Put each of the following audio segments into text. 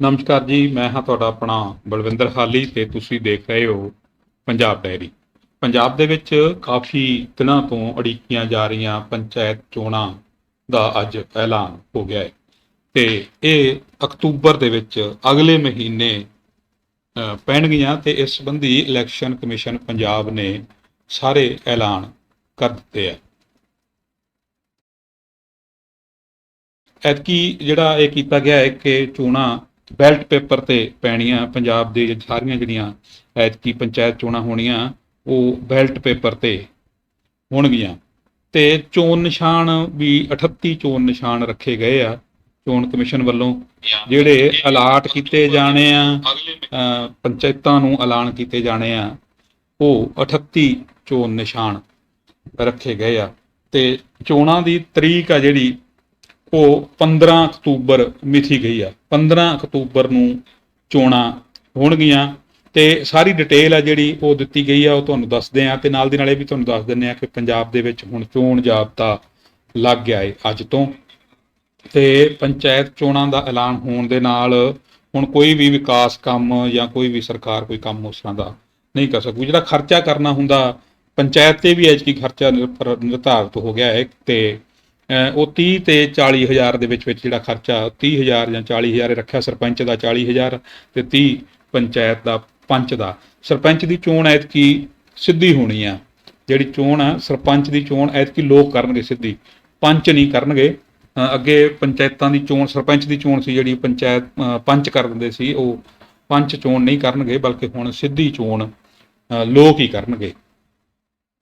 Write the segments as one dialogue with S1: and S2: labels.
S1: ਨਮਸਕਾਰ ਜੀ, ਮੈਂ ਹਾਂ ਤੁਹਾਡਾ ਆਪਣਾ ਬਲਵਿੰਦਰ ਹਾਲੀ ਤੇ ਤੁਸੀਂ ਦੇਖ ਰਹੇ ਹੋ ਪੰਜਾਬ ਡਾਇਰੀ। ਪੰਜਾਬ ਦੇ ਵਿੱਚ ਕਾਫੀ ਦਿਨਾਂ ਤੋਂ ਅੜੀਕੀਆਂ ਜਾ ਰਹੀਆਂ ਪੰਚਾਇਤ ਚੋਣਾਂ ਦਾ ਅੱਜ ਐਲਾਨ ਹੋ ਗਿਆ ਹੈ। ਤੇ ਇਹ ਅਕਤੂਬਰ ਦੇ ਵਿੱਚ ਅਗਲੇ ਮਹੀਨੇ ਪੈਣਗੀਆਂ ਤੇ ਇਸ ਸੰਬੰਧੀ ਇਲੈਕਸ਼ਨ ਕਮਿਸ਼ਨ ਪੰਜਾਬ ਨੇ ਸਾਰੇ ਐਲਾਨ ਕਰ ਦਿੱਤੇ ਆ ਐਤਕੀ ਜਿਹੜਾ ਇਹ ਕੀਤਾ ਗਿਆ ਹੈ ਕਿ ਚੋਣਾਂ ਬੈਲਟ ਪੇਪਰ ਤੇ ਪੈਣੀਆਂ ਪੰਜਾਬ ਦੇ ਸਾਰੀਆਂ ਜਿਹੜੀਆਂ ਐਤਕੀ ਪੰਚਾਇਤ ਚੋਣਾਂ ਹੋਣੀਆਂ, ਉਹ ਬੈਲਟ ਪੇਪਰ ਤੇ ਹੋਣਗੀਆਂ। ਤੇ ਚੋਣ ਨਿਸ਼ਾਨ ਵੀ 38 ਚੋਣ ਨਿਸ਼ਾਨ ਰੱਖੇ ਗਏ ਆ ਚੋਣ ਕਮਿਸ਼ਨ ਵੱਲੋਂ, ਜਿਹੜੇ ਅਲਾਟ ਕੀਤੇ ਜਾਣੇ ਆ ਪੰਚਾਇਤਾਂ ਨੂੰ ਐਲਾਨ ਕੀਤੇ ਜਾਣੇ ਆ, ਉਹ 38 ਚੋਣ ਨਿਸ਼ਾਨ ਰੱਖੇ ਗਏ ਆ। ਤੇ ਚੋਣਾਂ ਦੀ ਤਰੀਕ ਆ ਜਿਹੜੀ ਉਹ 15 ਅਕਤੂਬਰ ਮਿਥੀ ਗਈ ਆ। 15 ਅਕਤੂਬਰ ਨੂੰ ਚੋਣਾਂ ਹੋਣਗੀਆਂ ਤੇ ਸਾਰੀ ਡਿਟੇਲ ਆ ਜਿਹੜੀ ਉਹ ਦਿੱਤੀ ਗਈ ਆ, ਉਹ ਤੁਹਾਨੂੰ ਦੱਸਦੇ ਆ ਤੇ ਨਾਲ ਦੀ ਨਾਲੇ ਵੀ ਤੁਹਾਨੂੰ ਦੱਸ ਦਿੰਦੇ ਆ ਕਿ ਪੰਜਾਬ ਦੇ ਵਿੱਚ ਹੁਣ ਚੋਣ ਜਾਬਤਾ ਲੱਗ ਗਿਆ ਏ ਅੱਜ ਤੋਂ। ਤੇ ਪੰਚਾਇਤ ਚੋਣਾਂ ਦਾ ਐਲਾਨ ਹੋਣ ਦੇ ਨਾਲ ਹੁਣ ਕੋਈ ਵੀ ਵਿਕਾਸ ਕੰਮ ਜਾਂ ਕੋਈ ਵੀ ਸਰਕਾਰ ਕੋਈ ਕੰਮ ਉਸ ਤਰ੍ਹਾਂ ਦਾ ਨਹੀਂ ਕਰ ਸਕੂ ਜਿਹੜਾ ਖਰਚਾ ਕਰਨਾ ਹੁੰਦਾ, ਪੰਚਾਇਤ ਤੇ ਵੀ ਐਤਕੀ ਖਰਚਾ ਨਿਰਭਰ- ਨਿਰਧਾਰਿਤ ਹੋ ਗਿਆ ਹੈ ਤੇ ਉਹ 30 ਤੇ 40 ਹਜ਼ਾਰ ਦੇ ਵਿੱਚ ਵਿੱਚ ਜਿਹੜਾ ਖਰਚਾ 30 ਹਜ਼ਾਰ ਜਾਂ 40 ਹਜ਼ਾਰ ਰੱਖਿਆ ਸਰਪੰਚ ਦਾ 40 ਹਜ਼ਾਰ ਤੇ 30 ਪੰਚਾਇਤ ਦਾ ਪੰਚ ਦਾ। ਸਰਪੰਚ ਦੀ ਚੋਣ ਐਤਕੀ ਸਿੱਧੀ ਹੋਣੀ ਆ। ਜਿਹੜੀ ਚੋਣ ਆ, ਸਰਪੰਚ ਦੀ ਚੋਣ ਐਤਕੀ ਲੋਕ ਕਰਨਗੇ ਸਿੱਧੀ। ਪੰਚ ਨਹੀਂ ਕਰਨਗੇ। ਅੱਗੇ ਪੰਚਾਇਤਾਂ ਦੀ ਚੋਣ, ਸਰਪੰਚ ਦੀ ਚੋਣ ਸੀ ਜਿਹੜੀ ਪੰਚਾਇਤ ਪੰਚ ਕਰ ਦਿੰਦੇ ਸੀ, ਉਹ ਪੰਚ ਚੋਣ ਨਹੀਂ ਕਰਨਗੇ, ਬਲਕਿ ਹੁਣ ਸਿੱਧੀ ਚੋਣ ਲੋਕ ਹੀ ਕਰਨਗੇ।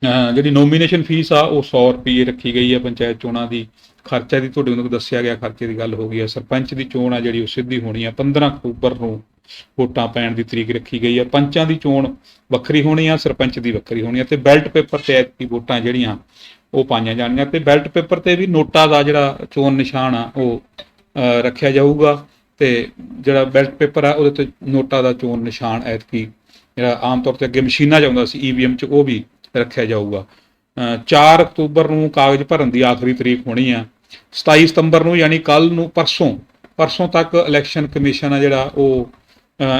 S1: ਜਿਹੜੀ ਨੋਮੀਨੇਸ਼ਨ ਫੀਸ ਆ, ਉਹ 100 ਰੁਪਏ ਰੱਖੀ ਗਈ ਹੈ ਪੰਚਾਇਤ ਚੋਣਾਂ ਦੀ। ਖਰਚਾ ਦੀ ਤੁਹਾਡੇ ਨੂੰ ਦੱਸਿਆ ਗਿਆ, ਖਰਚੇ ਦੀ ਗੱਲ ਹੋ ਗਈ ਹੈ ਸਰਪੰਚ ਦੀ ਚੋਣ ਆ ਜਿਹੜੀ, ਉਹ ਸਿੱਧੀ ਹੋਣੀ ਆ। 15 ਅਕਤੂਬਰ ਨੂੰ ਵੋਟਾਂ ਪੈਣ ਦੀ ਤਰੀਕ ਰੱਖੀ ਗਈ ਹੈ ਪੰਚਾਂ ਦੀ ਚੋਣ ਵੱਖਰੀ ਹੋਣੀ ਆ, ਸਰਪੰਚ ਦੀ ਵੱਖਰੀ ਹੋਣੀ ਆ। ਤੇ ਬੈਲਟ ਪੇਪਰ ਤੇ ਐਤਕੀ ਵੋਟਾਂ ਜਿਹੜੀਆਂ, ਉਹ ਪਾਈਆਂ ਜਾਣਗੀਆਂ ਤੇ ਬੈਲਟ ਪੇਪਰ ਤੇ ਵੀ ਨੋਟਾ ਦਾ ਜਿਹੜਾ ਚੋਣ ਨਿਸ਼ਾਨ ਆ, ਉਹ ਰੱਖਿਆ ਜਾਊਗਾ। ਤੇ ਜਿਹੜਾ ਬੈਲਟ ਪੇਪਰ ਆ, ਉਹਦੇ ਤੇ ਨੋਟਾ ਦਾ ਚੋਣ ਨਿਸ਼ਾਨ ਐਤਕੀ ਜਿਹੜਾ ਆਮ ਤੌਰ ਤੇ ਅੱਗੇ ਮਸ਼ੀਨਾਂ 'ਚ ਆਉਂਦਾ ਸੀ ਈਵੀਐਮ 'ਚ, ਉਹ ਵੀ ਰੱਖਿਆ ਜਾਊਗਾ। ਅਹ 4 ਅਕਤੂਬਰ ਨੂੰ ਕਾਗਜ਼ ਭਰਨ ਦੀ ਆਖਰੀ ਤਰੀਕ ਹੋਣੀ ਆ। 27 ਸਤੰਬਰ ਨੂੰ ਯਾਨੀ ਕੱਲ ਨੂੰ ਪਰਸੋਂ ਪਰਸੋਂ ਤੱਕ ਇਲੈਕਸ਼ਨ ਕਮਿਸ਼ਨ ਆ ਜਿਹੜਾ ਉਹ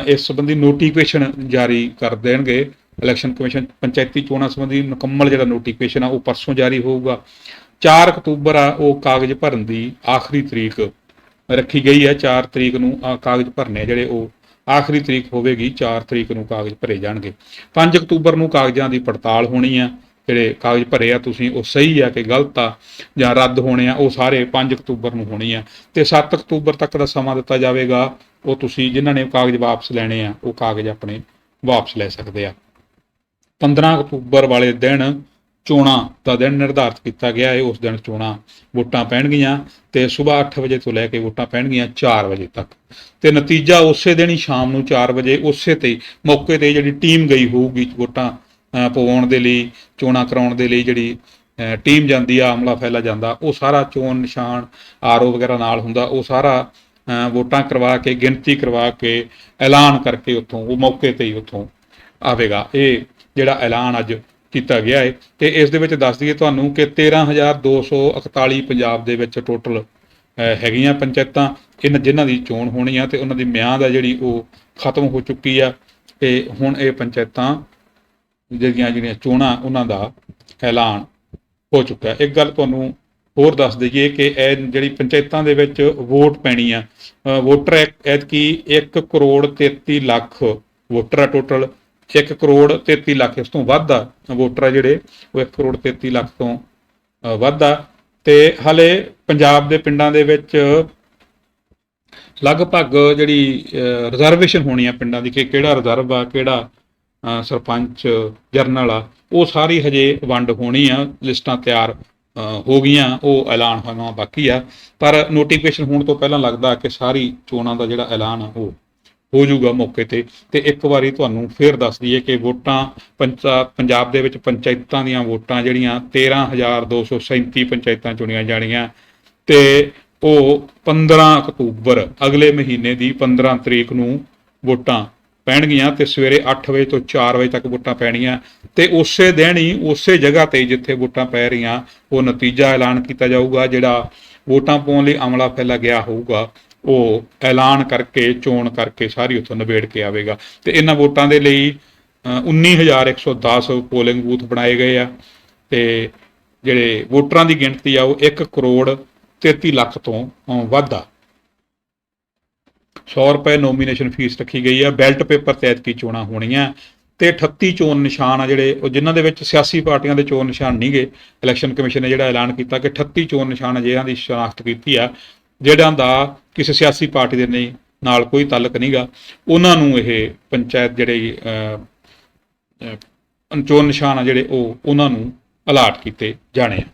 S1: ਇਸ ਸੰਬੰਧੀ ਨੋਟੀਫਿਕੇਸ਼ਨ ਜਾਰੀ ਕਰ ਦੇਣਗੇ। ਇਲੈਕਸ਼ਨ ਕਮਿਸ਼ਨ ਪੰਚਾਇਤੀ ਚੋਣਾਂ ਸੰਬੰਧੀ ਮੁਕੰਮਲ ਜਿਹੜਾ ਨੋਟੀਫਿਕੇਸ਼ਨ ਆ ਉਹ ਪਰਸੋਂ ਜਾਰੀ ਹੋਊਗਾ। 4 ਅਕਤੂਬਰ ਆ ਉਹ ਕਾਗਜ਼ ਭਰਨ ਦੀ ਆਖਰੀ ਤਰੀਕ ਰੱਖੀ ਗਈ ਹੈ 4 ਤਰੀਕ ਨੂੰ ਕਾਗਜ਼ ਭਰਨੇ ਜਿਹੜੇ ਉਹ ਆਖਰੀ ਤਰੀਕ ਹੋਵੇਗੀ 4 ਤਰੀਕ ਨੂੰ ਕਾਗਜ਼ ਭਰੇ ਜਾਣਗੇ। 5 ਅਕਤੂਬਰ ਨੂੰ ਕਾਗਜ਼ਾਂ ਦੀ ਪੜਤਾਲ ਹੋਣੀ ਆ। ਜਿਹੜੇ ਕਾਗਜ਼ ਭਰੇ ਆ, ਤੁਸੀਂ ਉਹ ਸਹੀ ਆ ਕਿ ਗਲਤ ਆ, ਜਾਂ ਰੱਦ ਹੋਣੇ ਆ, ਉਹ ਸਾਰੇ 5 ਅਕਤੂਬਰ ਨੂੰ ਹੋਣੀ ਆ। ਤੇ 7 ਅਕਤੂਬਰ ਤੱਕ ਦਾ ਸਮਾਂ ਦਿੱਤਾ ਜਾਵੇਗਾ, ਉਹ ਤੁਸੀਂ ਜਿਨ੍ਹਾਂ ਨੇ ਕਾਗਜ਼ ਵਾਪਸ ਲੈਣੇ ਆ, ਉਹ ਕਾਗਜ਼ ਆਪਣੇ ਵਾਪਸ ਲੈ ਸਕਦੇ ਆ। 15 ਅਕਤੂਬਰ ਵਾਲੇ ਦਿਨ ਚੋਣਾਂ ਦਾ ਦਿਨ ਨਿਰਧਾਰਤ ਕੀਤਾ ਗਿਆ ਹੈ, ਉਸ ਦਿਨ ਚੋਣਾਂ ਵੋਟਾਂ ਪੈਣਗੀਆਂ ਤੇ ਸਵੇਰ 8 ਵਜੇ ਤੋਂ ਲੈ ਕੇ ਵੋਟਾਂ ਪੈਣਗੀਆਂ 4 ਵਜੇ ਤੱਕ। ਤੇ ਨਤੀਜਾ ਉਸੇ ਦਿਨ ਹੀ ਸ਼ਾਮ ਨੂੰ 4 ਵਜੇ ਉਸੇ ਤੇ ਹੀ ਮੌਕੇ ਤੇ ਜਿਹੜੀ ਟੀਮ ਗਈ ਹੋਊਗੀ ਵੋਟਾਂ ਪਵਾਉਣ ਦੇ ਲਈ, ਚੋਣਾਂ ਕਰਾਉਣ ਦੇ ਲਈ ਜਿਹੜੀ ਟੀਮ ਜਾਂਦੀ ਆ ਅਮਲਾ ਫੈਲਾ ਜਾਂਦਾ, ਉਹ ਸਾਰਾ ਚੋਣ ਨਿਸ਼ਾਨ, ਆਰਓ ਵਗੈਰਾ ਨਾਲ ਹੁੰਦਾ, ਉਹ ਸਾਰਾ ਵੋਟਾਂ ਕਰਵਾ ਕੇ, ਗਿਣਤੀ ਕਰਵਾ ਕੇ, ਐਲਾਨ ਕਰਕੇ ਉੱਥੋਂ, ਉਹ ਮੌਕੇ ਤੇ ਹੀ ਉੱਥੋਂ ਆਵੇਗਾ। ਇਹ ਜਿਹੜਾ ਐਲਾਨ ਅੱਜ ਕੀਤਾ ਗਿਆ ਹੈ ਤੇ ਇਸ ਦੇ ਵਿੱਚ ਦੱਸ ਦਈਏ ਤੁਹਾਨੂੰ ਕਿ 13241 ਪੰਜਾਬ ਦੇ ਵਿੱਚ ਟੋਟਲ ਹੈਗੀਆਂ ਪੰਚਾਇਤਾਂ। ਇਹਨਾਂ ਜਿਨ੍ਹਾਂ ਦੀ ਚੋਣ ਹੋਣੀ ਆ ਤੇ ਉਹਨਾਂ ਦੀ ਮਿਆਦ ਆ ਜਿਹੜੀ ਉਹ ਖਤਮ ਹੋ ਚੁੱਕੀ ਆ ਤੇ ਹੁਣ ਇਹ ਪੰਚਾਇਤਾਂ ਜਿਹੜੀਆਂ ਜਿਹੜੀਆਂ ਚੋਣਾਂ ਉਹਨਾਂ ਦਾ ਐਲਾਨ ਹੋ ਚੁੱਕਾ ਹੈ। ਇੱਕ ਗੱਲ ਤੁਹਾਨੂੰ ਹੋਰ ਦੱਸ ਦਈਏ ਕਿ ਇਹ ਜਿਹੜੀ ਪੰਚਾਇਤਾਂ ਦੇ ਵਿੱਚ ਵੋਟ ਪੈਣੀ ਆ ਵੋਟਰ ਐਕ- ਐਤਕੀ 1 ਕਰੋੜ 33 ਲੱਖ ਵੋਟਰ ਆ ਟੋਟਲ 1 ਕਰੋੜ 33 ਲੱਖ ਇਸ ਤੋਂ ਵੱਧ ਆ ਵੋਟਰ ਆ ਜਿਹੜੇ, ਉਹ 1 ਕਰੋੜ 33 ਲੱਖ ਤੋਂ ਵੱਧ ਆ। ਤੇ ਹਲੇ ਪੰਜਾਬ ਦੇ ਪਿੰਡਾਂ ਦੇ ਵਿੱਚ ਲਗਭਗ ਜਿਹੜੀ ਰਿਜ਼ਰਵੇਸ਼ਨ ਹੋਣੀ ਆ ਪਿੰਡਾਂ ਦੀ ਕਿ ਕਿਹੜਾ ਰਿਜ਼ਰਵ ਆ, ਕਿਹੜਾ ਸਰਪੰਚ, ਜਰਨਲ ਆ, ਉਹ ਸਾਰੀ ਹਜੇ ਵੰਡ ਹੋਣੀ ਆ, ਲਿਸਟਾਂ ਤਿਆਰ ਹੋ ਗਈਆਂ, ਉਹ ਐਲਾਨ ਹੋਣਾ ਬਾਕੀ ਆ। ਪਰ ਨੋਟੀਫਿਕੇਸ਼ਨ ਹੋਣ ਤੋਂ ਪਹਿਲਾਂ ਲੱਗਦਾ ਕਿ ਸਾਰੀ ਚੋਣਾਂ ਦਾ ਜਿਹੜਾ ਐਲਾਨ ਆ, ਉਹ ਹੋ ਜਾਊਗਾ ਮੌਕੇ ਤੇ। ਤੇ ਇੱਕ ਵਾਰੀ ਤੁਹਾਨੂੰ ਫੇਰ ਦੱਸ ਦਈਏ ਕਿ ਵੋਟਾਂ ਪੰਚਾ, ਪੰਜਾਬ ਦੇ ਵਿੱਚ ਪੰਚਾਇਤਾਂ ਦੀਆਂ ਵੋਟਾਂ ਜਿਹੜੀਆਂ 13237 ਪੰਚਾਇਤਾਂ ਚੁਣੀਆਂ ਜਾਣੀਆਂ। ਤੇ ਉਹ 15 ਅਕਤੂਬਰ, ਅਗਲੇ ਮਹੀਨੇ ਦੀ 15 ਤਰੀਕ ਨੂੰ ਵੋਟਾਂ ਪੈਣਗੀਆਂ ਤੇ ਸਵੇਰੇ 8 ਵਜੇ ਤੋਂ 4 ਵਜੇ ਤੱਕ ਵੋਟਾਂ ਪੈਣੀਆਂ। ਤੇ ਉਸੇ ਦਿਨ ਹੀ, ਉਸੇ ਜਗ੍ਹਾ ਤੇ ਜਿੱਥੇ ਵੋਟਾਂ ਪੈ ਰਹੀਆਂ, ਉਹ ਨਤੀਜਾ ਐਲਾਨ ਕੀਤਾ ਜਾਊਗਾ, ਜਿਹੜਾ ਵੋਟਾਂ ਪਾਉਣ ਲਈ ਅਮਲਾ ਫੈਲਾ ਗਿਆ ਹੋਊਗਾ। ਉਹ ਐਲਾਨ ਕਰਕੇ ਚੋਣ ਕਰਕੇ ਸਾਰੀ ਉੱਥੋਂ ਨਿਬੇੜ ਕੇ ਆਵੇਗਾ। ਤੇ ਇਹਨਾਂ ਵੋਟਾਂ ਦੇ ਲਈ ਅ, 19110 ਪੋਲਿੰਗ ਬੂਥ ਬਣਾਏ ਗਏ ਆ। ਤੇ ਜਿਹੜੇ ਵੋਟਰਾਂ ਦੀ ਗਿਣਤੀ ਆ ਉਹ 1 ਕਰੋੜ 33 ਲੱਖ ਤੋਂ ਵੱਧ ਆ। 100 ਰੁਪਏ ਨੋਮੀਨੇਸ਼ਨ ਫੀਸ ਰੱਖੀ ਗਈ ਆ। ਬੈਲਟ ਪੇਪਰ ਤਹਿਤ ਕੀ ਚੋਣਾਂ ਹੋਣੀਆਂ। ਤੇ 38 ਚੋਣ ਨਿਸ਼ਾਨ ਆ ਜਿਹੜੇ ਉਹ ਜਿਨ੍ਹਾਂ ਦੇ ਵਿੱਚ ਸਿਆਸੀ ਪਾਰਟੀਆਂ ਦੇ ਚੋਣ ਨਿਸ਼ਾਨ ਨਹੀਂ ਨਹੀਂਗੇ ਇਲੈਕਸ਼ਨ ਕਮਿਸ਼ਨ ਨੇ ਜਿਹੜਾ ਐਲਾਨ ਕੀਤਾ ਕਿ 38 ਚੋਣ ਨਿਸ਼ਾਨ ਜਿਹਨਾਂ ਦੀ ਸ਼ਨਾਖਤ ਕੀਤੀ ਆ। ਜਿਹੜਿਆਂ ਦਾ ਕਿਸੇ ਸਿਆਸੀ ਪਾਰਟੀ ਦੇ ਨਹੀਂ ਨਾਲ ਕੋਈ ਤਾਲੁਕ ਨਹੀਂਗਾ ਉਹਨਾਂ ਨੂੰ ਇਹ ਪੰਚਾਇਤ ਜਿਹੜੇ ਅਹ, ਚੋਣ ਨਿਸ਼ਾਨ ਆ ਜਿਹੜੇ ਉਹ ਉਹਨਾਂ ਨੂੰ ਅਲਾਟ ਕੀਤੇ ਜਾਣੇ ਆ।